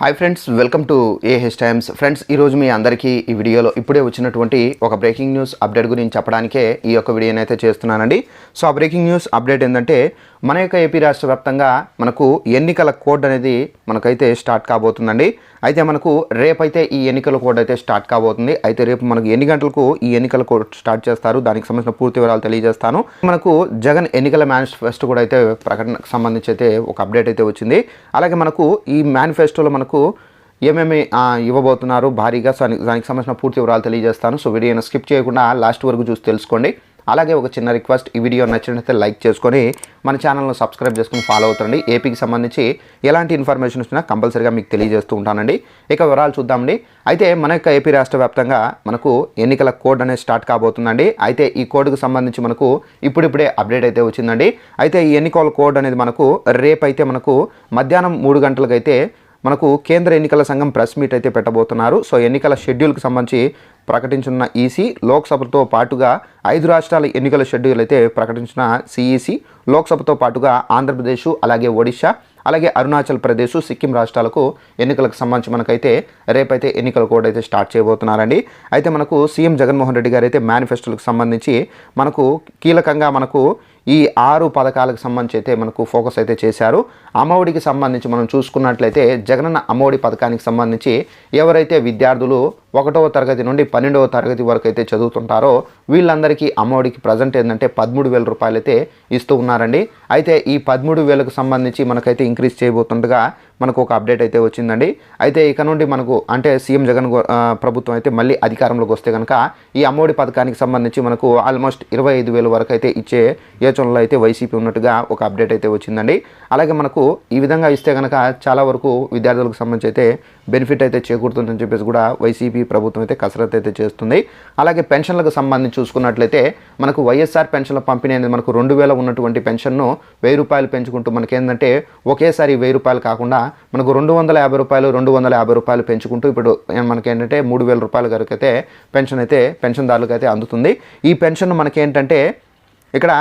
Hi friends welcome to AH times friends ఈరోజు మీ అందరికీ ఈ వీడియోలో ఇప్పుడే వచ్చినటువంటి ఒక బ్రేకింగ్ న్యూస్ అప్డేట్ గురించి చెప్పడానికే ఈ యొక్క వీడియోని అయితే చేస్తున్నానండి. సో ఆ బ్రేకింగ్ న్యూస్ అప్డేట్ ఏంటంటే మన యొక్క ఏపీ రాష్ట్ర వ్యాప్తంగా మనకు ఎన్నికల కోడ్ అనేది మనకైతే స్టార్ట్ కాబోతుందండి. అయితే మనకు రేపైతే ఈ ఎన్నికల కోడ్ అయితే స్టార్ట్ కాబోతుంది. అయితే రేపు మనకు ఎన్ని గంటలకు ఈ ఎన్నికల కోడ్ స్టార్ట్ చేస్తారు? దానికి సంబంధించిన పూర్తి వివరాలు తెలియజేస్తాను. మనకు జగన్ ఎన్నికల మేనిఫెస్టో కూడా అయితే ప్రకటనకు సంబంధించి అయితే ఒక అప్డేట్ అయితే వచ్చింది. అలాగే మనకు ఈ మేనిఫెస్టోలో మనకు ఏమేమి ఇవ్వబోతున్నారు భారీగా సో దానికి సంబంధించిన పూర్తి వివరాలు తెలియజేస్తాను. సో వీడియోను స్కిప్ చేయకుండా లాస్ట్ వరకు చూసి తెలుసుకోండి. అలాగే ఒక చిన్న రిక్వెస్ట్ ఈ వీడియో నచ్చినట్లయితే లైక్ చేసుకొని మన ఛానల్ను సబ్స్క్రైబ్ చేసుకుని ఫాలో అవుతుండండి ఏపీకి సంబంధించి ఎలాంటి ఇన్ఫర్మేషన్ వచ్చినా కంపల్సరీగా మీకు తెలియజేస్తూ ఉంటానండి. ఇక వివరాలు చూద్దామండి. అయితే మన యొక్క ఏపీ రాష్ట్ర వ్యాప్తంగా మనకు ఎన్నికల కోడ్ అనేది స్టార్ట్ కాబోతుందండి. అయితే ఈ కోడ్కు సంబంధించి మనకు ఇప్పుడిప్పుడే అప్డేట్ అయితే వచ్చిందండి. అయితే ఈ ఎన్నికల కోడ్ అనేది మనకు రేపైతే మనకు మధ్యాహ్నం మూడు గంటలకైతే మనకు కేంద్ర ఎన్నికల సంఘం ప్రెస్ మీట్ అయితే పెట్టబోతున్నారు. సో ఎన్నికల షెడ్యూల్కి సంబంధించి ప్రకటించిన ఈసీ లోక్సభతో పాటుగా ఐదు రాష్ట్రాల ఎన్నికల షెడ్యూల్ అయితే ప్రకటించిన సిఈసి లోక్సభతో పాటుగా ఆంధ్రప్రదేశ్ అలాగే ఒడిశా అలాగే అరుణాచల్ ప్రదేశ్ సిక్కిం రాష్ట్రాలకు ఎన్నికలకు సంబంధించి మనకైతే రేపైతే ఎన్నికల కోడ్ అయితే స్టార్ట్ చేయబోతున్నారండి. అయితే మనకు సీఎం జగన్మోహన్ రెడ్డి గారు అయితే మేనిఫెస్టోలకు సంబంధించి మనకు కీలకంగా మనకు ఈ ఆరు పథకాలకు సంబంధించి అయితే మనకు ఫోకస్ అయితే చేశారు. అమ్మఒడికి సంబంధించి మనం చూసుకున్నట్లయితే జగనన్న అమ్మఒడి పథకానికి సంబంధించి ఎవరైతే విద్యార్థులు ఒకటవ తరగతి నుండి పన్నెండవ తరగతి వరకు అయితే చదువుతుంటారో వీళ్ళందరికీ అమ్మఒడికి ప్రజెంట్ ఏంటంటే పదమూడు వేల రూపాయలు అయితే ఇస్తూ ఉన్నారండి. అయితే ఈ పదమూడు వేలకు సంబంధించి మనకైతే ఇంక్రీజ్ చేయబోతుండగా మనకు ఒక అప్డేట్ అయితే వచ్చిందండి. అయితే ఇక నుండి మనకు అంటే సీఎం జగన్ గో- ప్రభుత్వం అయితే మళ్ళీ అధికారంలోకి వస్తే కనుక ఈ అమ్మఒడి పథకానికి సంబంధించి మనకు ఆల్మోస్ట్ ఇరవై ఐదు వేల వరకు అయితే ఇచ్చే యోచనలో అయితే వైసీపీ ఉన్నట్టుగా ఒక అప్డేట్ అయితే వచ్చిందండి. అలాగే మనకు ఈ విధంగా ఇస్తే కనుక చాలా వరకు విద్యార్థులకు సంబంధించి అయితే బెనిఫిట్ అయితే చేకూరుతుందని చెప్పేసి కూడా వైసీపీ ప్రభుత్వం అయితే కసరత్తు అయితే చేస్తుంది. అలాగే పెన్షన్లకు సంబంధించి చూసుకున్నట్లయితే మనకు వైఎస్ఆర్ పెన్షన్ల పంపిణీ అనేది మనకు రెండు వేల ఉన్నటువంటి పెన్షన్ను వెయ్యి రూపాయలు పెంచుకుంటూ మనకేంటంటే ఒకేసారి వెయ్యి రూపాయలు కాకుండా మనకు రెండు వందల యాభై రూపాయలు రెండు వందల యాభై రూపాయలు పెంచుకుంటూ ఇప్పుడు మనకేంటంటే మూడు వేల రూపాయల వరకు అయితే పెన్షన్ అయితే పెన్షన్దారులకు అయితే అందుతుంది. ఈ పెన్షన్ మనకేంటంటే ఇక్కడ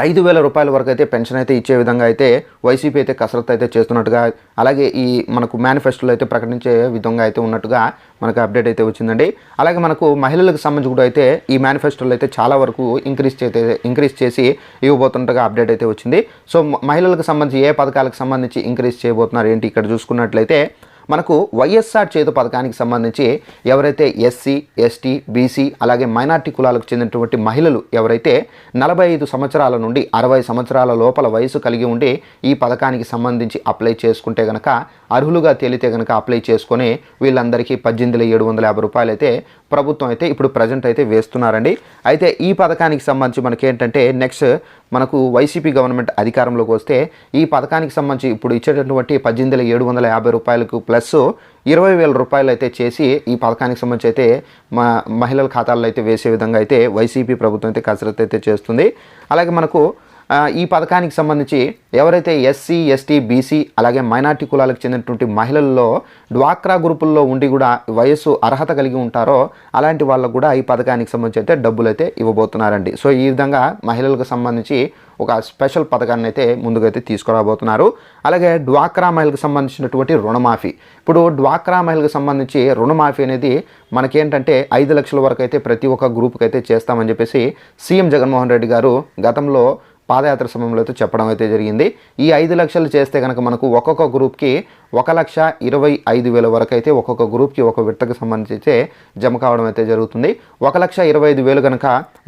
ఐదు వేల రూపాయల వరకు అయితే పెన్షన్ అయితే ఇచ్చే విధంగా అయితే వైసీపీ అయితే కసరత్తు అయితే చేస్తున్నట్టుగా అలాగే ఈ మనకు మేనిఫెస్టోలో అయితే ప్రకటించే విధంగా అయితే ఉన్నట్టుగా మనకు అప్డేట్ అయితే వచ్చిందండి. అలాగే మనకు మహిళలకు సంబంధించి కూడా అయితే ఈ మేనిఫెస్టోలో అయితే చాలా వరకు ఇంక్రీజ్ అయితే ఇంక్రీజ్ చేసి ఇవ్వబోతున్నట్టుగా అప్డేట్ అయితే వచ్చింది. సో మ- మహిళలకు సంబంధించి ఏ పథకాలకు సంబంధించి ఇంక్రీజ్ చేయబోతున్నారు ఏంటి ఇక్కడ చూసుకున్నట్లయితే మనకు వైఎస్ఆర్ చేతు పథకానికి సంబంధించి ఎవరైతే ఎస్సీ ఎస్టీ బీసీ అలాగే మైనార్టీ కులాలకు చెందినటువంటి మహిళలు ఎవరైతే నలభై ఐదు సంవత్సరాల నుండి అరవై సంవత్సరాల లోపల వయసు కలిగి ఉండి ఈ పథకానికి సంబంధించి అప్లై చేసుకుంటే కనుక అర్హులుగా తేలితే కనుక అప్లై చేసుకొని వీళ్ళందరికీ పద్దెనిమిది ఏడు వందల యాభై రూపాయలు అయితే ప్రభుత్వం అయితే ఇప్పుడు ప్రజెంట్ అయితే వేస్తున్నారండి. అయితే ఈ పథకానికి సంబంధించి మనకి ఏంటంటే నెక్స్ట్ మనకు వైసీపీ గవర్నమెంట్ అధికారంలోకి వస్తే ఈ పథకానికి సంబంధించి ఇప్పుడు ఇచ్చేటటువంటి పద్దెనిమిది ఏడు వందల యాభై రూపాయలకు ప్లస్ ఇరవై వేల రూపాయలు అయితే చేసి ఈ పథకానికి సంబంధించి అయితే మా మహిళల ఖాతాల్లో అయితే వేసే విధంగా అయితే వైసీపీ ప్రభుత్వం అయితే కసరత్తు అయితే చేస్తుంది. అలాగే మనకు ఈ పథకానికి సంబంధించి ఎవరైతే ఎస్సీ ఎస్టీ బీసీ అలాగే మైనార్టీ కులాలకు చెందినటువంటి మహిళల్లో డ్వాక్రా గ్రూపుల్లో ఉండి కూడా వయస్సు అర్హత కలిగి ఉంటారో అలాంటి వాళ్ళకు కూడా ఈ పథకానికి సంబంధించి అయితే డబ్బులు అయితే ఇవ్వబోతున్నారండి. సో ఈ విధంగా మహిళలకు సంబంధించి ఒక స్పెషల్ పథకాన్ని అయితే ముందుకైతే తీసుకురాబోతున్నారు. అలాగే డ్వాక్రా మహిళకు సంబంధించినటువంటి రుణమాఫీ. ఇప్పుడు డ్వాక్రా మహిళకు సంబంధించి రుణమాఫీ అనేది మనకేంటంటే ఐదు లక్షల వరకు అయితే ప్రతి ఒక్క గ్రూప్కి అయితే చేస్తామని చెప్పేసి సీఎం జగన్మోహన్ రెడ్డి గారు గతంలో పాదయాత్ర సమయంలో అయితే చెప్పడం అయితే జరిగింది. ఈ ఐదు లక్షలు చేస్తే కనుక మనకు ఒక్కొక్క గ్రూప్కి ఒక లక్ష ఇరవై ఐదు వేల వరకు అయితే ఒక్కొక్క గ్రూప్కి ఒక విడతకు సంబంధించి అయితే జమ కావడం అయితే జరుగుతుంది. ఒక లక్ష ఇరవై ఐదు వేలు కనుక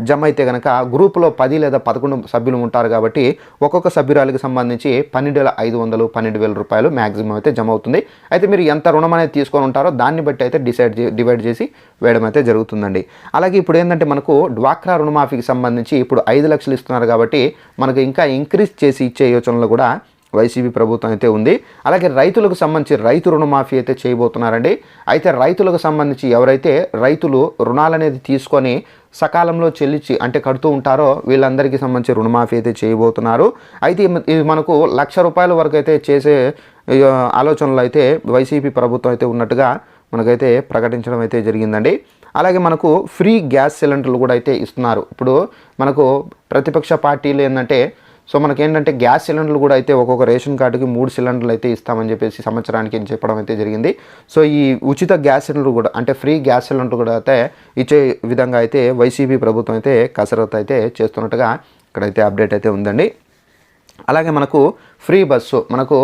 జమ అయితే కనుక గ్రూపులో పది లేదా పదకొండు సభ్యులు ఉంటారు కాబట్టి ఒక్కొక్క సభ్యురాలికి సంబంధించి పన్నెండు వేల ఐదు వందలు పన్నెండు వేల రూపాయలు మ్యాక్సిమం అయితే జమ అవుతుంది. అయితే మీరు ఎంత రుణం అనేది తీసుకొని ఉంటారో దాన్ని బట్టి అయితే డిసైడ్ డివైడ్ చేసి వేయడం అయితే జరుగుతుందండి. అలాగే ఇప్పుడు ఏంటంటే మనకు డ్వాక్రా రుణమాఫీకి సంబంధించి ఇప్పుడు ఐదు లక్షలు ఇస్తున్నారు కాబట్టి మనకు ఇంకా ఇంక్రీజ్ చేసి ఇచ్చే యోచనలో కూడా వైసీపీ ప్రభుత్వం అయితే ఉంది. అలాగే రైతులకు సంబంధించి రైతు రుణమాఫీ అయితే చేయబోతున్నారండి. అయితే రైతులకు సంబంధించి ఎవరైతే రైతులు రుణాలు అనేది తీసుకొని సకాలంలో చెల్లించి అంటే కడుతూ ఉంటారో వీళ్ళందరికీ సంబంధించి రుణమాఫీ అయితే చేయబోతున్నారు. అయితే ఇది- మనకు లక్ష రూపాయల వరకు అయితే చేసే ఆలోచనలు అయితే వైసీపీ ప్రభుత్వం అయితే ఉన్నట్టుగా మనకైతే ప్రకటించడం అయితే జరిగిందండి. అలాగే మనకు ఫ్రీ గ్యాస్ సిలిండర్లు కూడా అయితే ఇస్తున్నారు. ఇప్పుడు మనకు ప్రతిపక్ష పార్టీలు ఏంటంటే సో మనకేంటంటే గ్యాస్ సిలిండర్లు కూడా అయితే ఒక్కొక్క రేషన్ కార్డుకి మూడు సిలిండర్లు అయితే ఇస్తామని చెప్పేసి సంవత్సరానికి అని చెప్పడం అయితే జరిగింది. సో ఈ ఉచిత గ్యాస్ సిలిండర్ కూడా అంటే ఫ్రీ గ్యాస్ సిలిండర్ కూడా అయితే ఇచ్చే విధంగా అయితే వైసీపీ ప్రభుత్వం అయితే కసరత్తు అయితే చేస్తున్నట్టుగా ఇక్కడైతే అప్డేట్ అయితే ఉందండి. అలాగే మనకు ఫ్రీ బస్సు మనకు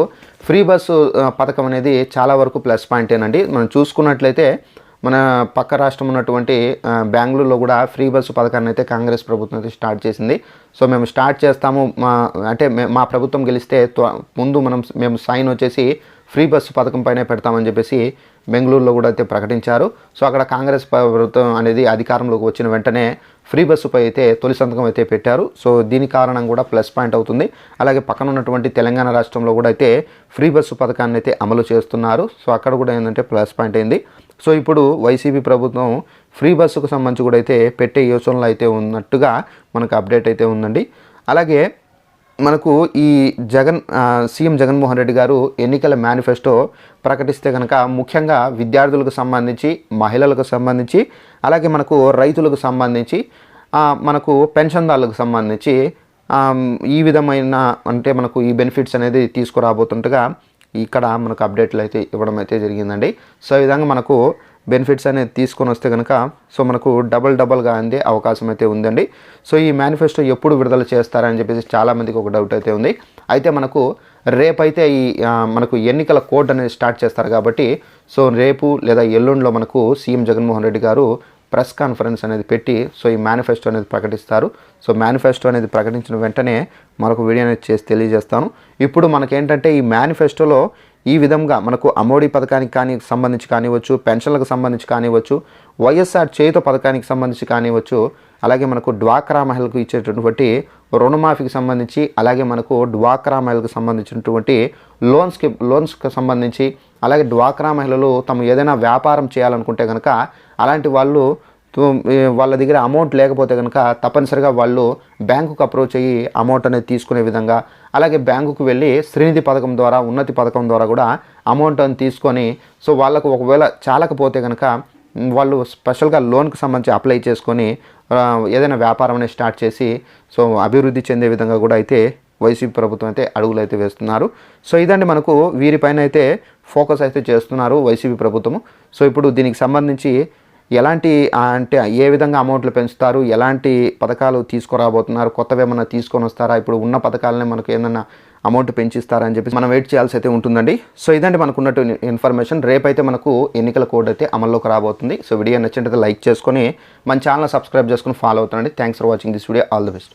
ఫ్రీ బస్సు పథకం అనేది చాలా వరకు ప్లస్ పాయింటేనండి మనం చూసుకున్నట్లయితే మన పక్క రాష్ట్రం ఉన్నటువంటి బెంగళూరులో కూడా ఫ్రీ బస్సు పథకాన్ని అయితే కాంగ్రెస్ ప్రభుత్వం అయితే స్టార్ట్ చేసింది. సో మేము స్టార్ట్ చేస్తాము. మా అంటే మా ప్రభుత్వం గెలిస్తే త్వ- ముందు మనం మేము సైన్ వచ్చేసి ఫ్రీ బస్సు పథకం పైనే పెడతామని చెప్పేసి బెంగళూరులో కూడా అయితే ప్రకటించారు. సో అక్కడ కాంగ్రెస్ ప్రభుత్వం అనేది అధికారంలోకి వచ్చిన వెంటనే ఫ్రీ బస్సుపై అయితే తొలి సంతకం అయితే పెట్టారు. సో దీని కారణం కూడా ప్లస్ పాయింట్ అవుతుంది. అలాగే పక్కన ఉన్నటువంటి తెలంగాణ రాష్ట్రంలో కూడా అయితే ఫ్రీ బస్సు పథకాన్ని అయితే అమలు చేస్తున్నారు. సో అక్కడ కూడా ఏంటంటే ప్లస్ పాయింట్ అయింది. సో ఇప్పుడు వైసీపీ ప్రభుత్వం ఫ్రీ బస్సుకు సంబంధించి కూడా అయితే పెట్టే యోచనలో అయితే ఉన్నట్టుగా మనకు అప్డేట్ అయితే ఉందండి. అలాగే మనకు ఈ జగన్ సీఎం జగన్మోహన్ రెడ్డి గారు ఎన్నికల మేనిఫెస్టో ప్రకటిస్తే కనుక ముఖ్యంగా విద్యార్థులకు సంబంధించి మహిళలకు సంబంధించి అలాగే మనకు రైతులకు సంబంధించి మనకు పెన్షన్దారులకు సంబంధించి ఈ విధమైన అంటే మనకు ఈ బెనిఫిట్స్ అనేది తీసుకురాబోతుండగా ఇక్కడ మనకు అప్డేట్లు అయితే ఇవ్వడం అయితే జరిగిందండి. సో ఈ విధంగా మనకు బెనిఫిట్స్ అనేది తీసుకొని వస్తే కనుక సో మనకు డబల్ డబల్గా అందే అవకాశం అయితే ఉందండి. సో ఈ మేనిఫెస్టో ఎప్పుడు విడుదల చేస్తారని చెప్పేసి చాలామందికి ఒక డౌట్ అయితే ఉంది. అయితే మనకు రేపైతే ఈ మనకు ఎన్నికల కోడ్ అనేది స్టార్ట్ చేస్తారు కాబట్టి సో రేపు లేదా ఎల్లుండిలో మనకు సీఎం జగన్మోహన్ రెడ్డి గారు ప్రెస్ కాన్ఫరెన్స్ అనేది పెట్టి సో ఈ మేనిఫెస్టో అనేది ప్రకటిస్తారు. సో మేనిఫెస్టో అనేది ప్రకటించిన వెంటనే మరొక వీడియో అనేది చేసి తెలియజేస్తాను. ఇప్పుడు మనకేంటంటే ఈ మేనిఫెస్టోలో ఈ విధంగా మనకు అమోడీ పథకానికి కానీ సంబంధించి కానివ్వచ్చు పెన్షన్లకు సంబంధించి కానివ్వచ్చు వైఎస్ఆర్ చేయుత పథకానికి సంబంధించి కానివ్వచ్చు అలాగే మనకు డ్వాక్రా మహిళలకు ఇచ్చేటటువంటి రుణమాఫీకి సంబంధించి అలాగే మనకు డ్వాక్రా మహిళలకు సంబంధించినటువంటి లోన్స్కి లోన్స్కి సంబంధించి అలాగే డ్వాక్రా మహిళలు తమ ఏదైనా వ్యాపారం చేయాలనుకుంటే కనుక అలాంటి వాళ్ళు వాళ్ళ దగ్గర అమౌంట్ లేకపోతే కనుక తప్పనిసరిగా వాళ్ళు బ్యాంకుకు అప్రోచ్ అయ్యి అమౌంట్ అనేది తీసుకునే విధంగా అలాగే బ్యాంకుకు వెళ్ళి శ్రీనిధి పథకం ద్వారా ఉన్నతి పథకం ద్వారా కూడా అమౌంట్ అని తీసుకొని సో వాళ్ళకు ఒకవేళ చాలకపోతే కనుక వాళ్ళు స్పెషల్గా లోన్కి సంబంధించి అప్లై చేసుకొని ఏదైనా వ్యాపారం అనేది స్టార్ట్ చేసి సో అభివృద్ధి చెందే విధంగా కూడా అయితే వైసీపీ ప్రభుత్వం అయితే అడుగులు అయితే వేస్తున్నారు. సో ఇదండి మనకు వీరిపైన అయితే ఫోకస్ అయితే చేస్తున్నారు వైసీపీ ప్రభుత్వము. సో ఇప్పుడు దీనికి సంబంధించి ఎలాంటి అంటే ఏ విధంగా అమౌంట్లు పెంచుతారు ఎలాంటి పథకాలు తీసుకురాబోతున్నారు కొత్తవి ఏమైనా తీసుకొని వస్తారా ఇప్పుడు ఉన్న పథకాలనే మనకు ఏమన్నా అమౌంట్ పెంచిస్తారా అని చెప్పి మనం వెయిట్ చేయాల్సి అయితే ఉంటుందండి. సో ఇదండి మనకు ఉన్నట్టు ఇన్ఫర్మేషన్. రేపైతే మనకు ఎన్నికల కోడ్ అయితే అమల్లోకి రాబోతుంది. సో వీడియో నచ్చినట్లయితే లైక్ చేసుకొని మన ఛానల్ సబ్స్క్రైబ్ చేసుకుని follow అవుతుండండి. Thanks for watching this video. All the best.